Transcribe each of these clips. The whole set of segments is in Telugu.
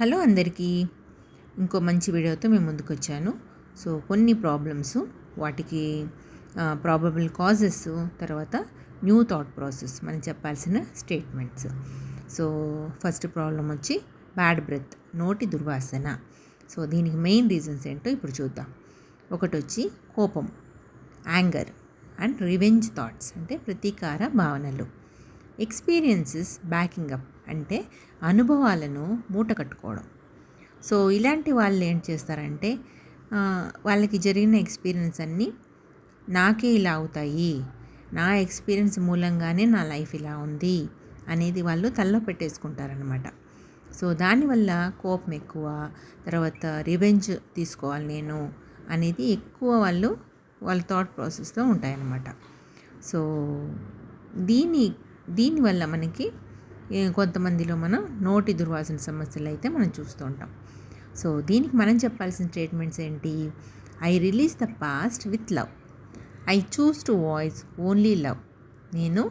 హలో అందరికీ. ఇంకో మంచి వీడియోతో మేము ముందుకు వచ్చాను సో కొన్ని ప్రాబ్లమ్స్ వాటికి ప్రాబబుల్ కాజెస్ తర్వాత న్యూ థాట్ ప్రాసెస్ మనం చెప్పాల్సిన స్టేట్మెంట్స్ సో ఫస్ట్ ప్రాబ్లం వచ్చి బ్యాడ్ బ్రెత్ నోటి దుర్వాసన. సో దీనికి మెయిన్ రీజన్స్ ఏంటో ఇప్పుడు చూద్దాం. ఒకటి వచ్చి కోపం యాంగర్ అండ్ రివెంజ్ థాట్స్ అంటే ప్రతీకార భావనలు. ఎక్స్పీరియన్సెస్ బ్యాకింగ్ అప్ అంటే అనుభవాలను మూట కట్టుకోవడం. సో ఇలాంటి వాళ్ళు ఏం చేస్తారంటే వాళ్ళకి జరిగిన ఎక్స్పీరియన్స్ అన్నీ నాకే ఇలా అవుతాయి. నా ఎక్స్పీరియన్స్ మూలంగానే నా లైఫ్ ఇలా ఉంది అనేది వాళ్ళు తల్లో పెట్టేసుకుంటారనమాట సో దానివల్ల కోపం ఎక్కువ తర్వాత రివెంజ్ తీసుకోవాలి నేను అనేది ఎక్కువ వాళ్ళు వాళ్ళ థాట్ ప్రాసెస్లో ఉంటాయన్నమాట. సో దీని దీనివల్ల మనకి కొంతమందిలో మనం నోటి దుర్వాసన సమస్యలు అయితే మనం చూస్తూ ఉంటాం. సో దీనికి మనం చెప్పాల్సిన స్టేట్మెంట్స్ ఏంటి? I release the past with love. I choose to voice only love. నేను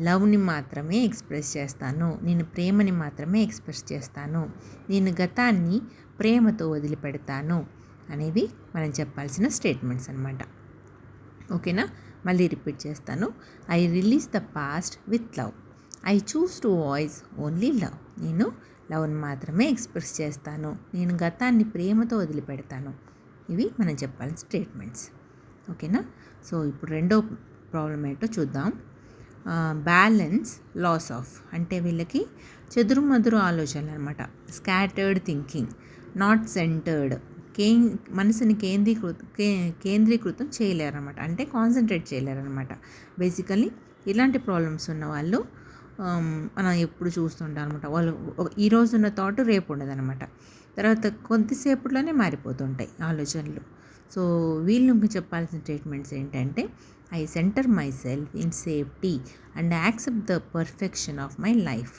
లవ్ని మాత్రమే ఎక్స్ప్రెస్ చేస్తాను. నేను ప్రేమని మాత్రమే ఎక్స్ప్రెస్ చేస్తాను. నేను గతాన్ని ప్రేమతో వదిలిపెడతాను. అనేవి మనం చెప్పాల్సిన స్టేట్మెంట్స్ అనమాట ఓకేనా? మళ్ళీ రిపీట్ చేస్తాను. I release the past with love. I choose to voice only love నేను లవ్ని మాత్రమే ఎక్స్ప్రెస్ చేస్తాను. నేను గతాన్ని ప్రేమతో వదిలిపెడతాను. ఇవి మనం చెప్పాల్సిన స్టేట్మెంట్స్ ఓకేనా? సో ఇప్పుడు రెండో ప్రాబ్లం ఏంటో చూద్దాం. బ్యాలెన్స్ లాస్ ఆఫ్ అంటే వీళ్ళకి చెదురుమదురు ఆలోచనలు అనమాట స్కాటర్డ్ థింకింగ్ నాట్ సెంటర్డ్ కే మనసుని కేంద్రీకృత కే కేంద్రీకృతం చేయలేరన్నమాట. అంటే కాన్సన్ట్రేట్ చేయలేరన్నమాట. బేసికలీ ఇలాంటి ప్రాబ్లమ్స్ ఉన్న వాళ్ళు మనం ఎప్పుడు చూస్తుంటాం అనమాట. వాళ్ళు ఈరోజు ఉన్న థాట్ రేపు ఉండదనమాట. తర్వాత కొద్దిసేపట్లోనే మారిపోతుంటాయి ఆలోచనలు. సో వీళ్ళు చెప్పాల్సిన ట్రీట్మెంట్స్ ఏంటంటే I centre myself in safety and accept the perfection of my life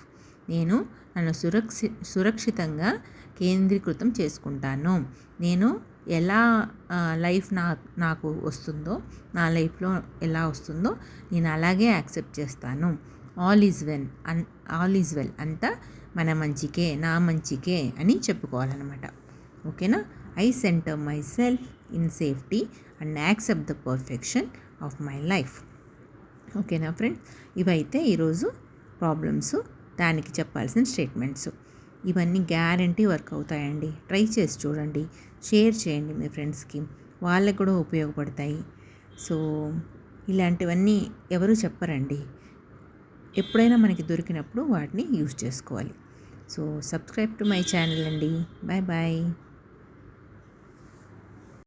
నేను నన్ను సురక్షి సురక్షితంగా కేంద్రీకృతం చేసుకుంటాను. నేను ఎలా లైఫ్ నా నాకు వస్తుందో నా లైఫ్లో ఎలా వస్తుందో నేను అలాగే యాక్సెప్ట్ చేస్తాను. All is well an all is well అంతా మన మంచికే నా మంచికే అని చెప్పుకోవాలన్నమాట. ఓకేనా? I centre myself in safety and accept the perfection of my life. ఓకేనా ఫ్రెండ్స్? ఇవైతే ఈరోజు ప్రాబ్లమ్స్ దానికి చెప్పాల్సిన స్టేట్మెంట్స్. ఇవన్నీ గ్యారంటీ వర్క్ అవుతాయండి. ట్రై చేసి చూడండి. షేర్ చేయండి మీ ఫ్రెండ్స్కి. వాళ్ళకు కూడా ఉపయోగపడతాయి. సో ఇలాంటివన్నీ ఎవరు చెప్పరండి. ఎప్పుడైనా మనకి దొరికినప్పుడు వాటిని యూజ్ చేసుకోవాలి. So subscribe to my channel అండి. Bye bye.